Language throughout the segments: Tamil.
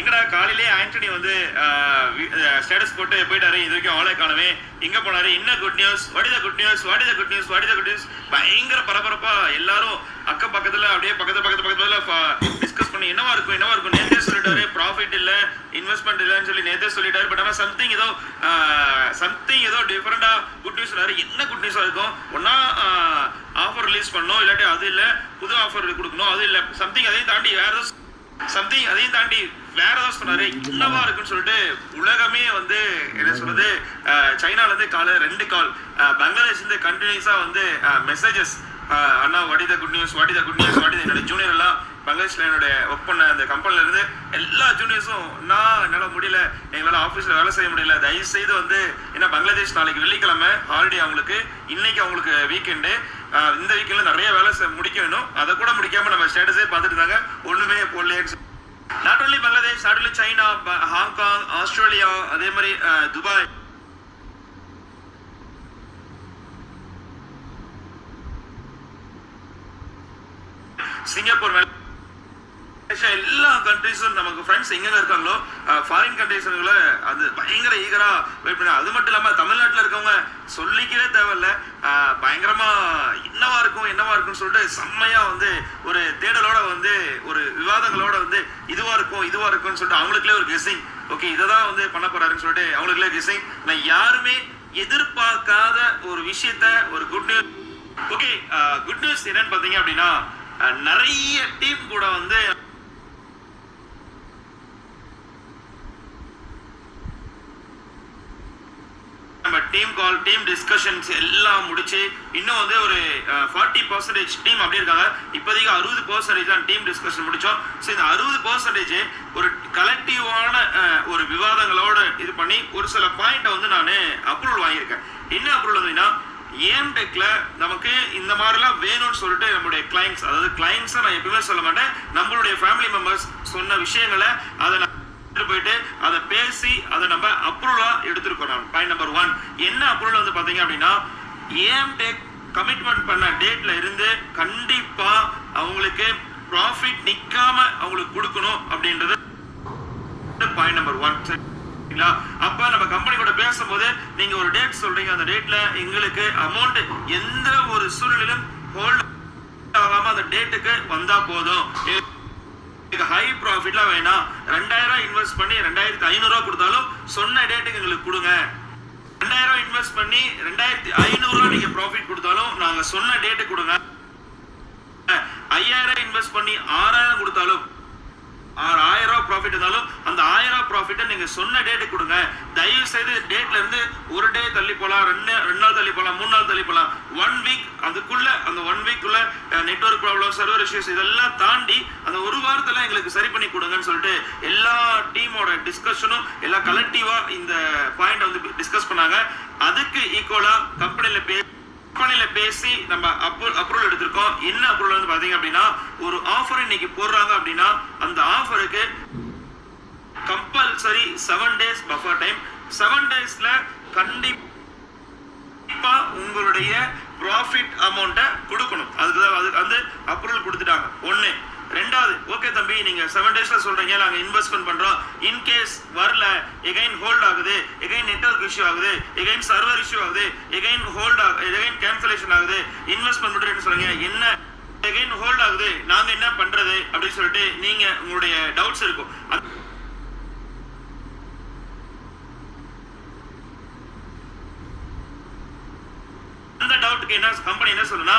எங்கடா காலையிலே ஆண்டனி வந்து ஸ்டேட்டஸ் போட்டு போயிட்டாரு. இது வரைக்கும் ஆளே காணவே எங்க போனாரு. என்ன good news what is good news what is good news what is good news பயங்கர பரபரப்பா எல்லாரும் அக்க பக்கத்துல அப்படியே பக்கத்து பக்கத்து பக்கத்துல டிஸ்கஸ் பண்ணி என்னவா இருக்கும் என்னவா இருக்கும்? நேத்தே சொல்லிட்டாரு. ப்ராஃபிட் இல்ல இன்வெஸ்ட்மெண்ட் இல்லைன்னு சொல்லி நேத்தே சொல்லிட்டாரு. பட் ஆனா சம்திங் ஏதோ சம்திங் ஏதோ டிஃபரெண்டா குட் நியூஸ் என்ன குட் நியூஸா இருக்கும்? ஒன்னா ஆஃபர் ரிலீஸ் பண்ணணும். இல்லாட்டி அது இல்ல புது ஆஃபர் கொடுக்கணும். அது இல்ல. சம்திங் அதையும் தாண்டி வேற சம்திங் அதையும் தாண்டி வேற ஏதாவது சொன்னாரு? என்னவா இருக்குன்னு சொல்லிட்டு உலகமே வந்து என்ன சொல்றது சைனால இருந்து கால ரெண்டு கால். பங்களாதேஷ் இருந்து கண்டினியூஸா வந்து messages Anna what the good news what the good news what என்னோட ஜூனியர் எல்லாம் பங்களாதேஷ்ல என்னோட ஒர்க் பண்ண அந்த கம்பெனில இருந்து எல்லா ஜூனியர்ஸும் நான் என்னால முடியல. எங்களால ஆபீஸ்ல வேலை செய்ய முடியல. தயவு செய்து வந்து ஏன்னா பங்களாதேஷ் நாளைக்கு வெள்ளிக்கிழமை ஹாலிடே அவங்களுக்கு. இன்னைக்கு அவங்களுக்கு வீக்கெண்டு இந்த வீக்கெண்ட்ல நிறைய வேலை முடிக்க வேணும். அதை கூட முடிக்காம நம்ம ஸ்டேட்டஸே பார்த்துட்டு இருந்தாங்க ஒண்ணுமே போடலையேன்னு not only Bangladesh not only China ப- ஹாங்காங் ஆஸ்திரேலியா அதே மாதிரி அஹ், துபாய் சிங்கப்பூர் ஏஷியா எல்லா கண்ட்ரீஸும் நமக்கு ஃப்ரெண்ட்ஸ் எங்கெங்க இருக்காங்களோ ஃபாரின் கண்ட்ரீஸ்ல அது பயங்கர ஈகரா வெயிட் பண்ண அது மட்டும் இல்லாமல் தமிழ்நாட்டில் இருக்கவங்க சொல்லிக்கவே தேவையில்ல. பயங்கரமா என்னவா இருக்கும் என்னவா இருக்கும்னு சொல்லிட்டு செம்மையா வந்து ஒரு தேடலோட வந்து ஒரு விவாதங்களோட வந்து இதுவா இருக்கும் இதுவா இருக்கும்னு சொல்லிட்டு அவங்களுக்குள்ளே ஒரு கெஸ்ஸிங் ஓகே இதை தான் வந்து பண்ண போறாருன்னு சொல்லிட்டு அவங்களுக்குள்ளே கெஸ்ஸிங் நான் யாருமே எதிர்பார்க்காத ஒரு விஷயத்த ஒரு good news okay good news என்னன்னு பாத்தீங்க அப்படின்னா நிறைய டீம் கூட வந்து நம்ம டீம் கால் டீம் டிஸ்கஷன்ஸ் எல்லாம் முடிச்சு இன்னும் வந்து ஒரு ஃபார்ட்டி பர்சன்டேஜ் டீம் அப்படி இருக்காங்க. இப்போதைக்கு அறுபது பர்சன்டேஜ் தான் டீம் டிஸ்கஷன் முடிச்சோம். ஸோ இந்த அறுபது பர்சன்டேஜ் ஒரு கலெக்டிவான ஒரு விவாதங்களோட இது பண்ணி ஒரு சில பாயிண்ட்டை வந்து நான் அப்ரூவல் வாங்கியிருக்கேன். என்ன அப்ரூவல் வந்தீங்கன்னா ஏம் டெக்ல நமக்கு இந்த மாதிரிலாம் வேணும்னு சொல்லிட்டு நம்மளுடைய கிளைண்ட்ஸ் அதாவது கிளைண்ட்ஸை நான் எப்பவுமே சொல்ல மாட்டேன். நம்மளுடைய ஃபேமிலி மெம்பர்ஸ் சொன்ன விஷயங்களை அதை போயிட்டு அதை பேசி அதை நம்ம அப்ரூவலா எடுத்திருக்கோம் நான் பாயிண்ட் நம்பர் ஒன் என்ன அப்ரூவல் வந்து பாத்தீங்க அப்படின்னா ஏம் டேக் கமிட்மெண்ட் பண்ண டேட்ல இருந்து கண்டிப்பா அவங்களுக்கு ப்ராஃபிட் நிக்காம அவங்களுக்கு கொடுக்கணும் அப்படின்றது பாயிண்ட் நம்பர் ஒன் சரிங்களா? அப்ப நம்ம கம்பெனி கூட பேசும்போது நீங்க ஒரு டேட் சொல்றீங்க. அந்த டேட்ல எங்களுக்கு அமௌண்ட் எந்த ஒரு சூழ்நிலையிலும் ஹோல்ட் ஆகாம அந்த டேட்டுக்கு வந்தா போதும். ஹை ப்ராஃபிட்லாம் வேணாம். ரெண்டாயிரம் இன்வெஸ்ட் பண்ணி ரெண்டாயிரத்தி ஐநூறுரூவா கொடுத்தாலும் சொன்ன டேட்டுக்கு எங்களுக்கு கொடுங்க. ரெண்டாயிரம் இன்வெஸ்ட் பண்ணி ரெண்டாயிரத்தி ஐநூறுரூவா நீங்கள் ப்ராஃபிட் கொடுத்தாலும் நாங்கள் சொன்ன டேட்டு கொடுங்க. ஐயாயிரம் இன்வெஸ்ட் பண்ணி ஆறாயிரம் கொடுத்தாலும் ஆறு ஆயிரம் ரூபா ப்ராஃபிட் இருந்தாலும் அந்த ஆயிரம் ரூபா ப்ராஃபிட்டை நீங்கள் சொன்ன டேட்டு கொடுங்க. தயவு செய்து டேட்ல இருந்து ஒரு டே தள்ளி போகலாம் ரெண்டு ரெண்டு நாள் தள்ளி போகலாம் மூணு நாள் தள்ளி போகலாம் ஒன் வீக் அதுக்குள்ள அந்த ஒன் வீக்குள்ள நெட்வொர்க் ப்ராப்ளம் சர்வர் இஷ்யூஸ் இதெல்லாம் தாண்டி அந்த ஒரு வாரத்தில் எங்களுக்கு சரி பண்ணி கொடுங்கன்னு சொல்லிட்டு எல்லா டீமோட டிஸ்கஷனும் எல்லா கலெக்டிவாக இந்த பாயிண்ட் வந்து டிஸ்கஸ் பண்ணாங்க. அதுக்கு ஈக்குவலாக கம்பெனியில் பே கம்பெனியில் பேசி நம்ம அப்ரூ அப்ரூவல் எடுத்திருக்கோம். என்ன அப்ரூவல் வந்து பார்த்தீங்க அப்படின்னா ஒரு ஆஃபர் இன்னைக்கு போடுறாங்க அப்படின்னா அந்த ஆஃபருக்கு compulsory seven days buffer time seven டேஸில் கண்டிப்பாக உங்களுடைய ப்ராஃபிட் அமௌண்ட்டை கொடுக்கணும். அதுக்கு தான் அதுக்கு வந்து அப்ரூவல் கொடுத்துட்டாங்க. ஒன்று ரெண்டாவது ஓகே தம்பி நீங்க செவன் டேஸ்ல சொல்றீங்க நாங்க இன்வெஸ்ட்மெண்ட் பண்றோம். இன்கேஸ் வரல எகைன் ஹோல்ட் ஆகுது. எகைன் நெட்வொர்க் இஷ்யூ ஆகுது. எகைன் சர்வர் இஷ்யூ ஆகுது. எகைன் ஹோல்ட் ஆகுது எகைன் கேன்சலேஷன் ஆகுது. இன்வெஸ்ட்மெண்ட் பண்றேன்னு சொல்றீங்க? என்ன? எகைன் ஹோல்ட் ஆகுது. நாங்க என்ன பண்றது? அப்படின்னு சொல்லிட்டு நீங்க உங்களுடைய டவுட்ஸ் இருக்கும். அந்த- அந்த டவுட்டுக்கு என்ன கம்பெனி என்ன சொல்லுன்னா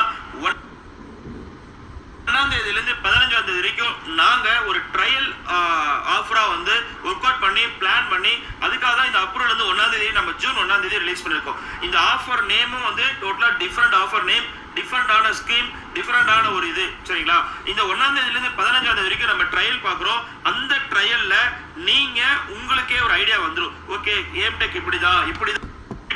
ஒன்றாம் தேதியிலேருந்து பதினஞ்சாம் தேதி வரைக்கும் நாங்கள் ஒரு ட்ரையல் ஆஃபராக வந்து ஒர்க் அவுட் பண்ணி பிளான் பண்ணி அதுக்காக தான் இந்த அப்ரூவல் வந்து ஒன்றாம் தேதி நம்ம ஜூன் ஒன்றாம் தேதி ரிலீஸ் பண்ணியிருக்கோம் இந்த ஆஃபர் நேமும் வந்து டோட்டலா டிஃப்ரெண்ட் ஆஃபர் நேம் டிஃப்ரெண்டான ஸ்கீம் டிஃப்ரெண்டான ஒரு இது. சரிங்களா? இந்த ஒன்றாம் தேதியிலேருந்து பதினஞ்சாம் தேதி வரைக்கும் நம்ம ட்ரையல் பார்க்குறோம். அந்த ட்ரையலில் நீங்கள் உங்களுக்கே ஒரு ஐடியா வந்துடும் ஓகே ஏம் இப்படி தான் இப்படி தான்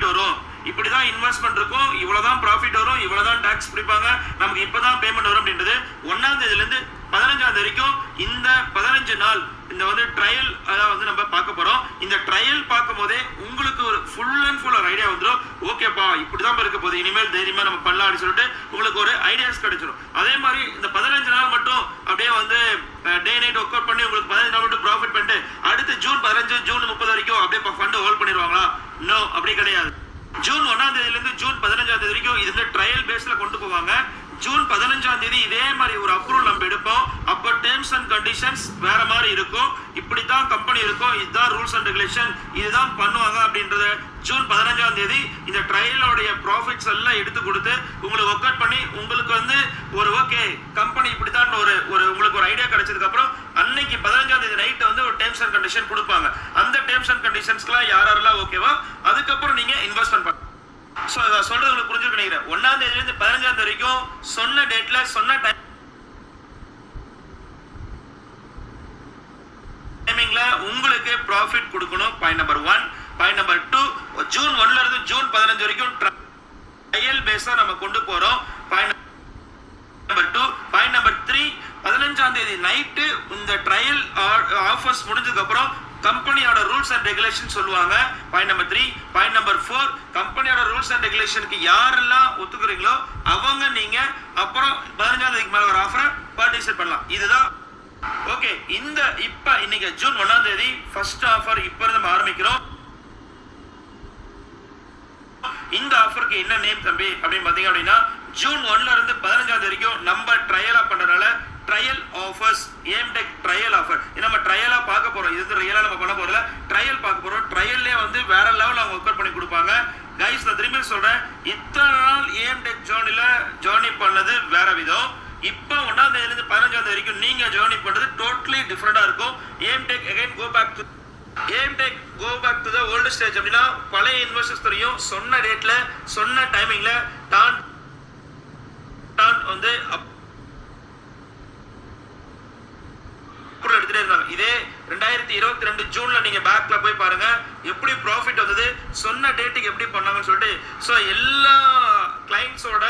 வரும். இப்படிதான் இன்வெஸ்ட்மெண்ட் இருக்கும் இவ்வளவுதான் ப்ராஃபிட் வரும் இவ்வளவுதான் டாக்ஸ் பிடிப்பாங்க. நமக்கு இப்பதான் பேமெண்ட் வரும் அப்படின்றது ஒன்னாம் தேதியில இருந்து பதினஞ்சாம் வரைக்கும் இந்த பதினஞ்சு நாள் இந்த வந்து ட்ரையல் அதான் வந்து நம்ம பார்க்க போறோம். இந்த ட்ரையல் பார்க்கும் போதே உங்களுக்கு ஒரு ஃபுல் அண்ட் ஃபுல் ஒரு ஐடியா வந்துடும் ஓகேப்பா இப்படிதான் இருக்க போகுது. இனிமேல் தைரியமா நம்ம பண்ணலாம் அப்படின்னு சொல்லிட்டு உங்களுக்கு ஒரு ஐடியாஸ் கிடைச்சிடும் அதே மாதிரி இந்த பதினஞ்சு நாள் மட்டும் அப்படியே வந்து டே நைட் ஒர்க் அவுட் பண்ணி உங்களுக்கு பதினஞ்சு நாள் மட்டும் ப்ராஃபிட் பண்ணிட்டு அடுத்து ஜூன் பதினஞ்சு ஜூன் முப்பது வரைக்கும் அப்படியே ஃபண்ட் ஹோல்ட் பண்ணிடுவாங்களா? நோ அப்படி கிடையாது. ஜூன் ஒன்றாம் தேதியிலேருந்து ஜூன் பதினஞ்சாம் தேதி வரைக்கும் இது வந்து ட்ரையல் பேஸில் கொண்டு போவாங்க. ஜூன் பதினஞ்சாம் தேதி இதே மாதிரி ஒரு அப்ரூவல் நம்ம எடுப்போம். அப்போ டேர்ம்ஸ் அண்ட் கண்டிஷன்ஸ் வேற மாதிரி இருக்கும். இப்படி தான் கம்பெனி இருக்கும். இதுதான் ரூல்ஸ் அண்ட் ரெகுலேஷன் இதுதான் பண்ணுவாங்க அப்படின்றத ஜூன் பதினஞ்சாம் தேதி இந்த ட்ரையலோடைய ப்ராஃபிட்ஸ் எல்லாம் எடுத்து கொடுத்து உங்களுக்கு ஒர்க் அவுட் பண்ணி உங்களுக்கு வந்து ஒரு ஓகே கம்பெனி இப்படித்தான் ஒரு ஒரு உங்களுக்கு ஒரு ஐடியா கிடைச்சதுக்கு அப்புறம் அன்னைக்கு பதினஞ்சாம் தேதி நைட் வந்து ஒரு டேர்ம்ஸ் அண்ட் கண்டிஷன் கொடுப்பாங்க. அந்த டேர்ம்ஸ் அண்ட் கண்டிஷன்ஸ்க்குலாம் யார் யாரெல்லாம் ஓகேவா அதுக்கப்புறம் நீங்க இன்வெஸ்ட்மெண்ட் பண்ண ஸோ இதை சொல்றது உங்களுக்கு புரிஞ்சுக்க நினைக்கிறேன். ஒன்றாம் தேதியிலேருந்து பதினஞ்சாம் தேதி வரைக்கும் சொன்ன டேட்ல சொன்ன டைம் டைமிங்கில் உங்களுக்கு ப்ராஃபிட் கொடுக்கணும். Point number one point number two June ஒன்ல இருந்து ஜூன் பதினஞ்சு வரைக்கும் ட்ரையல் பேஸா நம்ம கொண்டு போறோம். Point number two point number three பதினஞ்சாம் தேதி நைட்டு இந்த ட்ரையல் ஆஃபர்ஸ் முடிஞ்சதுக்கு அப்புறம் கம்பெனியோட ரூல்ஸ் அண்ட் ரெகுலேஷன் சொல்லுவாங்க. Point number three point number four கம்பெனியோட ரூல்ஸ் அண்ட் ரெகுலேஷனுக்கு யாரெல்லாம் ஒத்துக்கிறீங்களோ அவங்க நீங்க அப்புறம் பதினஞ்சாம் தேதிக்கு மேல ஒரு ஆஃபரை பார்ட்டிசிபேட் பண்ணலாம். இதுதான். ஓகே இந்த இப்ப இன்னைக்கு ஜூன் ஒன்னாம் தேதி ஃபர்ஸ்ட் ஆஃபர் இப்ப இருந்து ஆரம்பிக்கிறோம். இந்த ஆஃபருக்கு என்ன நேம் தம்பி? அப்படின்னு பார்த்தீங்க அப்படின்னா ஜூன் ஒன்ல இருந்து பதினஞ்சாம் தேதி வரைக்கும் நம்ம ட்ரையலா பண்றதுனால trial offers Aimtech trial offer நம்ம ட்ரையலாக பார்க்க போகிறோம் இது ரியலாக நம்ம பண்ண போகிறதில்ல ட்ரையல் பார்க்க போகிறோம் ட்ரையல்லே வந்து வேற லெவலில் அவங்க ஒர்க் பண்ணி கொடுப்பாங்க. கைஸ் நான் திரும்பி சொல்கிறேன் இத்தனை நாள் ஏம்டெக் டெக் ஜேர்னி பண்ணது வேற விதம். இப்போ ஒன்றாம் தேதியிலேருந்து பதினஞ்சாம் தேதி வரைக்கும் நீங்கள் ஜேர்னி பண்ணுறது டோட்டலி டிஃப்ரெண்ட்டாக இருக்கும். Aimtech again go back to Aimtech go back to the old stage அப்படின்னா பழைய இன்வெஸ்டர்ஸ் தெரியும். சொன்ன டேட்ல சொன்ன டைமிங்ல டான் டான் வந்து அப்ரூவல் எடுத்துட்டே இருந்தாங்க. இதே ரெண்டாயிரத்தி இருபத்தி ரெண்டு ஜூன்ல நீங்க பேக்ல போய் பாருங்க. எப்படி ப்ராஃபிட் வந்தது சொன்ன டேட்டுக்கு எப்படி பண்ணாங்கன்னு சொல்லிட்டு ஸோ எல்லா கிளைண்ட்ஸோட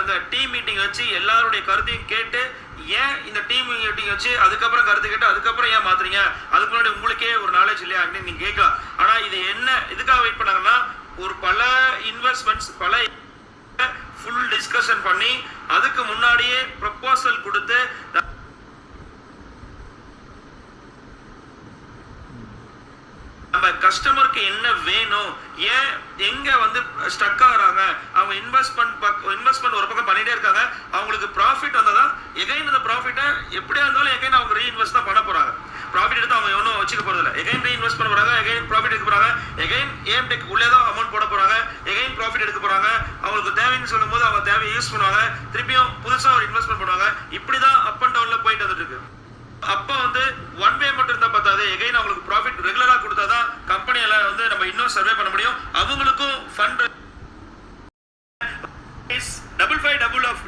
அந்த டீம் மீட்டிங் வச்சு எல்லாருடைய கருத்தையும் கேட்டு ஏன் இந்த டீம் மீட்டிங் வச்சு அதுக்கப்புறம் கருத்து கேட்டு அதுக்கப்புறம் ஏன் மாத்துறீங்க? அதுக்கு முன்னாடி உங்களுக்கே ஒரு நாலேஜ் இல்லையா? அப்படின்னு நீங்க கேட்கலாம். ஆனா இது என்ன இதுக்காக வெயிட் பண்ணாங்கன்னா ஒரு பல இன்வெஸ்ட்மெண்ட்ஸ் பல ஃபுல் டிஸ்கஷன் பண்ணி அதுக்கு முன்னாடியே ப்ரப்போசல் கொடுத்து நம்ம கஸ்டமருக்கு என்ன வேணும்? ஏன் எங்க வந்து ஸ்டக் ஆகுறாங்க? அவங்க இன்வெஸ்ட்மெண்ட் இன்வெஸ்ட்மெண்ட் ஒரு பக்கம் பண்ணிட்டே இருக்காங்க. அவங்களுக்கு ப்ராஃபிட் வந்தாதான் எகைன் இந்த ப்ராஃபிட்டை எப்படியா இருந்தாலும் எகைன் அவங்க ரீஇன்வெஸ்ட் தான் பண்ண போறாங்க. ப்ராஃபிட் எடுத்து அவங்க ஒன்றும் வச்சுக்க போறது இல்லை. எகைன் ரீஇன்வெஸ்ட் பண்ண போகிறாங்க எகைன் ப்ராஃபிட் எடுக்க போகிறாங்க எகைன் ஏம் டெக் உள்ளே தான் அமௌண்ட் போட போறாங்க. எகைன் ப்ராஃபிட் எடுக்க போறாங்க. அவங்களுக்கு தேவைன்னு சொல்லும்போது அவங்க தேவையை யூஸ் பண்ணுவாங்க. திருப்பியும் புதுசா ஒரு இன்வெஸ்ட்மெண்ட் பண்ணுவாங்க. இப்படிதான் அப் அண்ட் டவுன்ல போயிட்டு வந்துட்டு இருக்கு. அப்ப வந்து ஒன் வே மட்டும் இருந்தால் பத்தாது. எகைன் அவங்களுக்கு ப்ராஃபிட் ரெகுலரா கொடுத்தாதான் கம்பெனியில வந்து நம்ம இன்னும் சர்வே பண்ண முடியும். அவங்களுக்கும் fund double five double off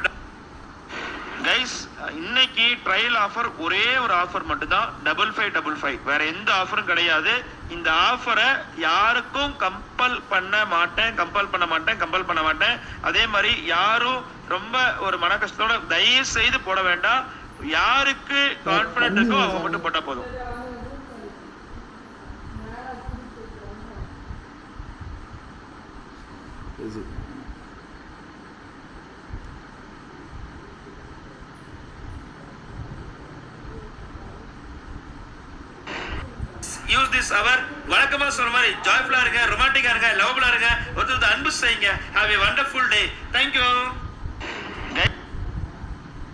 guys இன்னைக்கு ட்ரையல் ஆஃபர் ஒரே ஒரு ஆஃபர் மட்டும்தான். டபுள் ஃபைவ் டபுள் ஃபைவ் வேற எந்த ஆஃபரும் கிடையாது. இந்த ஆஃபரை யாருக்கும் கம்பல் பண்ண மாட்டேன் கம்பல் பண்ண மாட்டேன் கம்பல் பண்ண மாட்டேன். அதே மாதிரி யாரும் ரொம்ப ஒரு மன கஷ்டத்தோட தயவு செய்து போட வேண்டாம். யாருக்கு கான்பிடன்ட் இருக்கோ அவங்க மட்டும் போட்டா போதும். யூஸ் திஸ் அவர் வழக்கமாக சொன்ன மாதிரி ஜாய்ஃபுல்லாக இருங்க ரொமான்டிக்காக இருங்க லவபிளா இருங்க. ஒருத்தர் அன்பு செய்யுங்க. Have a wonderful day thank you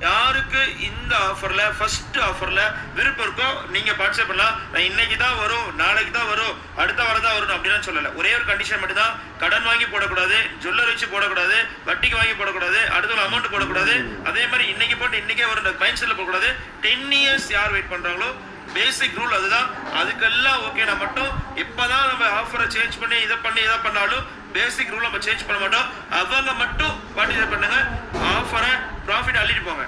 யாருக்கு இந்த ஆஃபரில் ஃபர்ஸ்ட் ஆஃபரில் விருப்பம் இருக்கோ நீங்கள் பார்ட்டிசிபேட் பண்ணலாம். நான் இன்னைக்கு தான் வரும் நாளைக்கு தான் வரும் அடுத்த வாரம் தான் வரும் அப்படின்னு சொல்லலை. ஒரே ஒரு கண்டிஷன் மட்டும் தான் கடன் வாங்கி போடக்கூடாது ஜுவல்லரி வச்சு போடக்கூடாது வட்டிக்கு வாங்கி போடக்கூடாது அடுத்த ஒரு அமௌண்ட் போடக்கூடாது. அதே மாதிரி இன்னைக்கு போட்டு இன்னைக்கே வரும். மைண்ட் செட்ல போடக்கூடாது. டென் இயர்ஸ் யார் வெயிட் பண்ணுறாங்களோ பேசிக் ரூல் அதுதான். அதுக்கெல்லாம் ஓகேனா மட்டும் இப்பதான் நம்ம ஆஃபரை சேஞ்ச் பண்ணி இதை பண்ணி இதை பண்ணாலும் பேசிக் ரூல் நம்ம சேஞ்ச் பண்ண மாட்டோம். அவங்க மட்டும் பார்ட்டிசிபேட் பண்ணுங்க. ஆஃபரை ப்ராஃபிட் அள்ளிட்டு போங்க.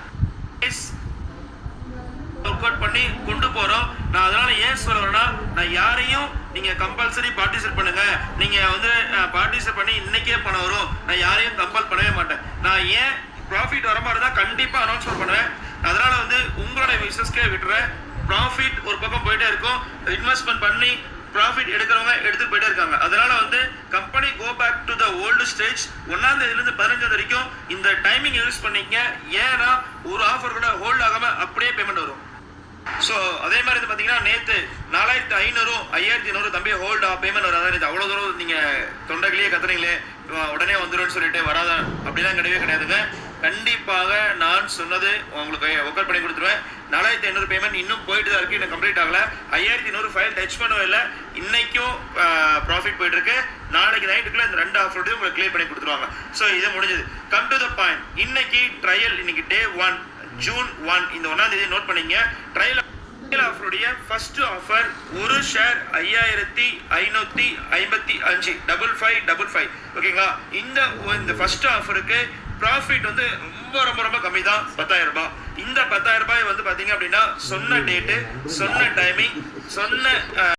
ஒர்க் அவுட் பண்ணி கொண்டு போறோம். நான் அதனால ஏன் சொல்றேன்னா நான் யாரையும் நீங்க கம்பல்சரி பார்ட்டிசிபேட் பண்ணுங்க. நீங்க வந்து பார்ட்டிசிபேட் பண்ணி இன்னைக்கே பணம் வரும். நான் யாரையும் கம்பல் பண்ணவே மாட்டேன். நான் ஏன் ப்ராஃபிட் வர மாதிரி தான் கண்டிப்பா அனௌன்ஸ்மெண்ட் பண்ணுவேன். அதனால வந்து உங்களோட விசஸ்க்கே விட்டுறேன். ப்ராஃபிட் ஒரு பக்கம் போயிட்டே இருக்கும். இன்வெஸ்ட்மெண்ட் பண்ணி ப்ராஃபிட் எடுக்கிறவங்க எடுத்துட்டு போயிட்டே இருக்காங்க. அதனால வந்து company go back to the old stage ஒன்னாம் தேதியிலிருந்து பதினஞ்சாம் வரைக்கும் இந்த டைமிங் யூஸ் பண்ணிக்கங்க. ஏன்னா ஒரு ஆஃபர் கூட ஹோல்ட் ஆகாம அப்படியே பேமெண்ட் வரும். ஸோ அதே மாதிரி வந்து பார்த்தீங்கன்னா நேற்று நாலாயிரத்து ஐநூறும் ஐயாயிரத்தி ஐநூறு தம்பி ஹோல்டா பேமெண்ட் வராது நேற்று அவ்வளோ தூரம் நீங்கள் தொண்டைகளையே கத்துறீங்களே உடனே வந்துடும் சொல்லிட்டு வராதா? அப்படிலாம் கிடையவே கிடையாதுங்க. கண்டிப்பாக நான் சொன்னது உங்களுக்கு ஒர்க் பண்ணி கொடுத்துருவேன். நாலாயிரத்தி ஐநூறு பேமெண்ட் இன்னும் போயிட்டு தான் இருக்குது இன்னும் கம்ப்ளீட் ஆகலை. ஐயாயிரத்தி ஐநூறு ஃபைல் டச் பண்ணவே இல்லை. இன்றைக்கும் ப்ராஃபிட் போயிட்டுருக்கு. நாளைக்கு நைட்டுக்குள்ளே இந்த ரெண்டு ஆஃபரோடையும் உங்களுக்கு கிளியர் பண்ணி கொடுத்துருவாங்க. ஸோ இது முடிஞ்சது. கம் டு த பாயிண்ட் இன்னைக்கு ட்ரையல் இன்னைக்கு டே ஒன் ஜூன் ஒன் இந்த ஒன்றாம் தேதி நோட் பண்ணிங்க. ட்ரையல் ஆஃபருடைய ஃபர்ஸ்ட் ஆஃபர் ஒரு ஷேர் ஐயாயிரத்தி ஐநூற்றி ஐம்பத்தி அஞ்சு. டபுள் ஃபைவ் டபுள் ஃபைவ் ஓகேங்களா இந்த இந்த ஃபர்ஸ்ட் ஆஃபருக்கு ப்ராஃபிட் வந்து ரொம்ப ரொம்ப ரொம்ப கம்மி தான். பத்தாயிரம் ரூபாய். இந்த பத்தாயிரம் ரூபாய் வந்து பார்த்தீங்க அப்படின்னா சொன்ன டேட்டு சொன்ன டைமிங் சொன்ன